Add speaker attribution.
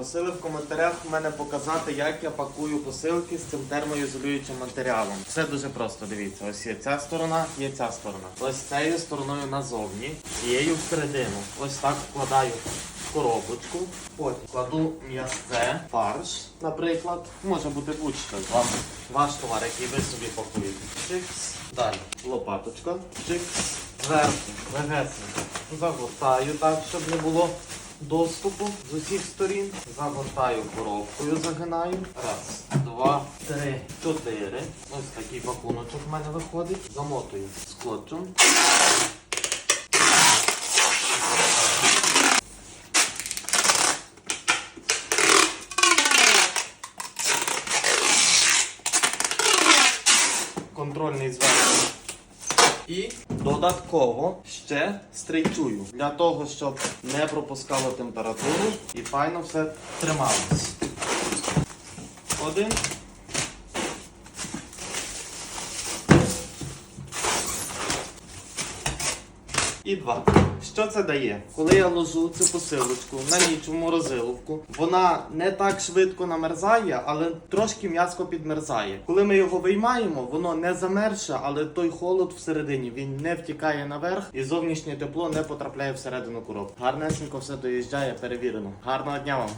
Speaker 1: Просили в коментарях мене показати, як я пакую посилки з цим термоізолюючим матеріалом. Все дуже просто, дивіться. Ось є ця сторона, є ця сторона. Ось цією стороною назовні, цією всередину. Ось так вкладаю коробочку. Потім кладу м'ясце, фарш, наприклад. Може бути будь-що. Вам ваш товар, який ви собі пакуєте. Чикс. Далі лопаточка. Чикс. Зверху. Легесенько. Загортаю так, щоб не було доступу з усіх сторін. Загортаю коробкою, загинаю. Раз, два, три, чотири. Ось такий пакуночок в мене виходить. Замотую скотчем. Контрольний зверху. І додатково ще стрейчую для того, щоб не пропускало температуру і файно все трималось. Один. І два. Що це дає? Коли я ложу цю посилочку на ніч в морозиловку, вона не так швидко намерзає, але трошки м'язко підмерзає. Коли ми його виймаємо, воно не замерше, але той холод всередині він не втікає наверх і зовнішнє тепло не потрапляє всередину коробки. Гарнесенько все доїжджає, перевірено. Гарного дня вам!